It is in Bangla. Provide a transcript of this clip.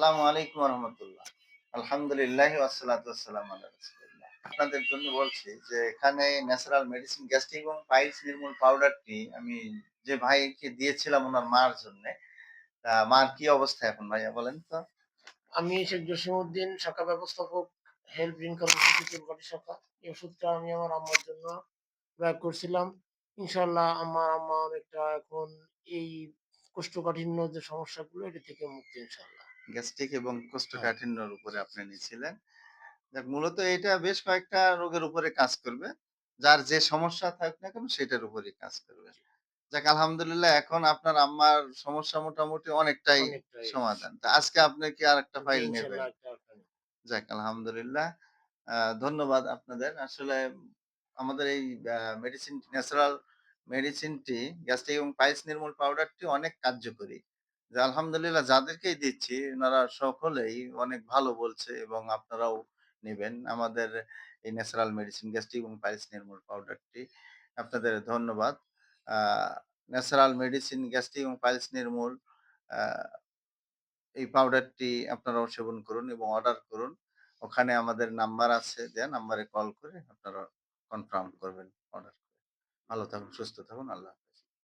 আসসালামু আলাইকুম রহমতুল্লাহ আলহামদুলিল্লাহ আপনাদের জন্য বলছি যে এখানে ন্যাচারাল মেডিসিন, গ্যাস্ট্রিক এবং পাইলস নির্মূল পাউডারটি আমি যে ভাইকে দিয়েছিলাম ওনার মার জন্য, তা মার কি অবস্থা এখন ভাইয়া বলেন তো? আমি শেখ জসিমউদ্দিন, শাখা ব্যবস্থাপক হেল্প ঋণ শাখা। এই ওষুধটা আমি আমার আম্মার জন্য প্রয়োগ করছিলাম। ইনশাল্লাহ আমার আম্মা অনেকটা এখন এই কোষ্ঠকাঠিন্য যে সমস্যাগুলো, এটা থেকে মুক্ত ইনশাল্লাহ গ্যাস্ট্রিক এবং হ্যাঁ। কোষ্ঠকাঠিন্যর উপরে আপনি নিয়েছিলেন মূলত এটা বেশ কয়েকটা রোগের উপরে কাজ করবে। যার যে সমস্যা থাক না কেন সেটার উপরেই কাজ করবে। যাক আলহামদুলিল্লাহ এখন আপনার আম্মার সমস্যা মোটামুটি অনেকটাই সমাধান। তা আজকে আপনি কি আর একটা ফাইল নেবেন? যাক আলহামদুলিল্লাহ আহ, ধন্যবাদ আপনাদের। আসলে আমাদের এই মেডিসিন ন্যাচারাল মেডিসিনটি গ্যাস্ট্রিক এবং পাইলস নির্মূল পাউডারটি অনেক কার্যকরী। যে আলহামদুলিল্লাহ যাদেরকেই দিচ্ছি ওনারা সকলেই অনেক ভালো বলছে এবং আপনারাও নেবেন। আমাদের এই ন্যাচারাল মেডিসিন, গ্যাস্ট্রিক এবং পাইলস নির্মূল পাউডারটি। আপনাদের ধন্যবাদ। ন্যাচারাল মেডিসিন, গ্যাস্ট্রিক এবং পাইলস নির্মূল এই পাউডারটি আপনারাও সেবন করুন এবং অর্ডার করুন। ওখানে আমাদের নাম্বার আছে দেন নাম্বারে কল করে আপনারা কনফার্ম করবেন অর্ডার করে। ভালো থাকুন, সুস্থ থাকুন, আল্লাহ।